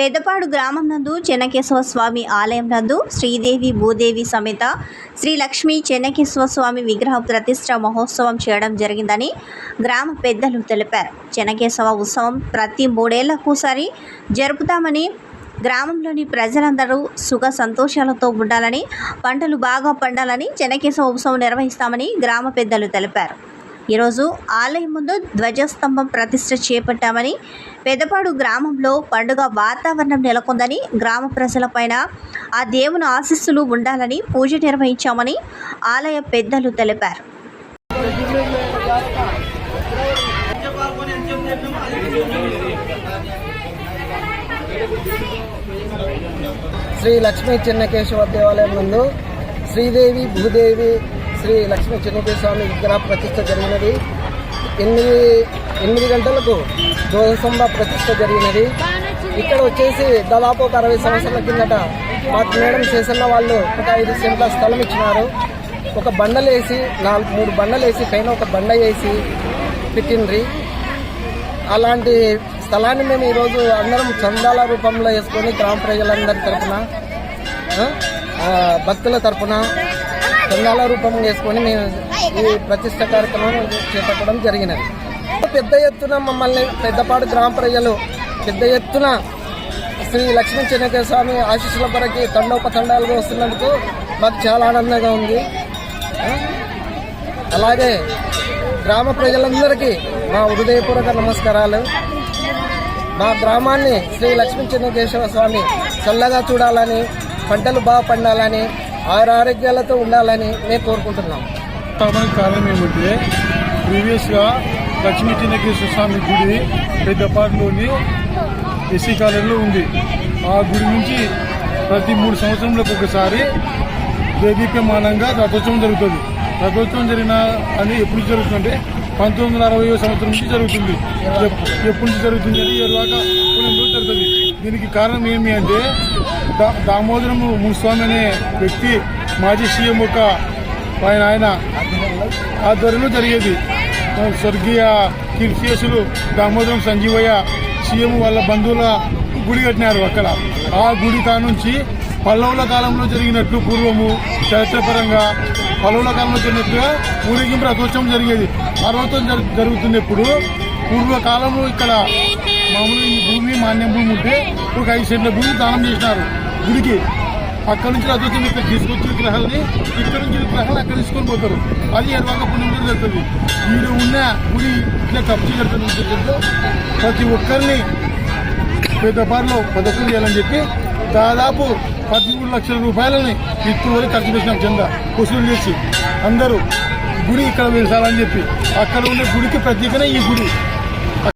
పెద్దపాడు గ్రామం నందు చెన్నకేశవ స్వామి ఆలయం నందు శ్రీదేవి భూదేవి సమేత శ్రీ లక్ష్మీ చెన్నకేశవ స్వామి విగ్రహ ప్రతిష్ట మహోత్సవం చేయడం జరిగిందని గ్రామ పెద్దలు తెలిపారు. చెన్నకేశవ ఉత్సవం ప్రతి మూడేళ్ళకోసారి జరుపుతామని గ్రామంలోని ప్రజలందరూ సుఖ సంతోషాలతో ఉండాలని పంటలు బాగా పండాలని చెన్నకేశవ ఉత్సవం నిర్వహిస్తామని గ్రామ పెద్దలు తెలిపారు. ఈరోజు ఆలయం ముందు ధ్వజస్తంభం ప్రతిష్ట చేపట్టామని పెదపాడు గ్రామంలో పండుగ వాతావరణం నెలకొందని గ్రామ ప్రజలపైన ఆ దేవుని ఆశీస్సులు ఉండాలని పూజ నిర్వహించామని ఆలయ పెద్దలు తెలిపారు. శ్రీ లక్ష్మీ చిన్నకేశవ దేవాలయం ముందు శ్రీదేవి భూదేవి శ్రీ లక్ష్మీ చెన్నకేశ్వర స్వామి విగ్రహ ప్రతిష్ట జరిగినది. ఎనిమిది ఎనిమిది గంటలకు ధ్వజస్తంభ ప్రతిష్ట జరిగినది. ఇక్కడ వచ్చేసి దాదాపు ఒక అరవై సంవత్సరాల కిందట మాకు మేడం చేసిన వాళ్ళు ఒక ఐదు సెంట్ల స్థలం ఇచ్చినారు. ఒక బండలు వేసి నాలుగు మూడు బండలు వేసి పైన ఒక బండ వేసి పెట్టిండ్రి. అలాంటి స్థలాన్ని మేము ఈరోజు అందరం చందాల రూపంలో వేసుకొని గ్రామ ప్రజలందరి తరఫున భక్తుల తరఫున చందాల రూపం వేసుకొని మేము ఈ ప్రతిష్ట కార్యక్రమం చేపట్టడం జరిగినది. పెద్ద ఎత్తున మమ్మల్ని పెద్దపాడు గ్రామ ప్రజలు పెద్ద ఎత్తున శ్రీ లక్ష్మీ చెన్నకేశ్వర స్వామి ఆశీస్సుల కొరకి తండోపతండాలుగా వస్తున్నందుకు మాకు చాలా ఆనందంగా ఉంది. అలాగే గ్రామ ప్రజలందరికీ మా హృదయపూర్వక నమస్కారాలు. మా గ్రామాన్ని శ్రీ లక్ష్మీ చెన్నకేశ్వర స్వామి చల్లగా చూడాలని పంటలు బాగా పండాలని ఆరోగ్యాలతో ఉండాలని మేము కోరుకుంటున్నాం. కారణం ఏమంటే ప్రీవియస్గా లక్ష్మీ చిన్నకేశ్వర స్వామి గుడి పెద్దపాటిలోని ఎస్సీ కాలంలో ఉంది. ఆ గుడి నుంచి ప్రతి మూడు సంవత్సరంలోకి ఒకసారి దేదీప్యమానంగా రథోత్సవం జరుగుతుంది. రథోత్సవం జరిగిన అని ఎప్పుడు జరుగుతుందంటే పంతొమ్మిది వందల అరవై సంవత్సరం నుంచి జరుగుతుంది. ఎప్పటి నుంచి జరుగుతుంది అని ఏడు జరుగుతుంది. దీనికి కారణం ఏమి అంటే దా- దామోదరము ముస్వామి అనే వ్యక్తి మాజీ సీఎం ఒక ఆయన ఆయన ఆధ్వర్యంలో జరిగేది. స్వర్గీయ కీర్తిశేషులు దామోదరం సంజీవయ్య సీఎం వాళ్ళ బంధువుల గుడి కట్టినారు అక్కడ. ఆ గుడి కానుంచి పల్లవుల కాలంలో జరిగినట్లు పూర్వము చరిత్రపరంగా పల్లవుల కాలంలో జరిగినట్టుగా ఊరేగింపు రథోత్సవం జరిగేది. ఆ రథోత్సవం జరుగుతున్నప్పుడు పూర్వకాలంలో ఇక్కడ మామూలు ఈ భూమి మాన్యం భూమి ఉంటే ఒక ఐదు సెంట్ల భూమి దానం చేసినారు. గుడికి. అక్కడ నుంచి రథోత్సవం ఇక్కడ తీసుకొచ్చి విగ్రహాలని ఇక్కడ నుంచి విగ్రహాలు అక్కడ తీసుకొని పోతారు. అది ఎలాగ పుణ్యం జరుగుతుంది. వీడు ఉన్న గుడి ఇట్లా కబ్జీ కడుతున్న ప్రతి ఒక్కరిని పెద్దపారులో పథకం చేయాలని చెప్పి దాదాపు పదమూడు లక్షల రూపాయలని ఇప్పుడు వరకు ఖర్చు పెట్టినాం చంద వసూలు చేసి అందరూ గుడి ఇక్కడ వేసాలని చెప్పి అక్కడ ఉన్న గుడికి ప్రత్యేకనే ఈ గుడి.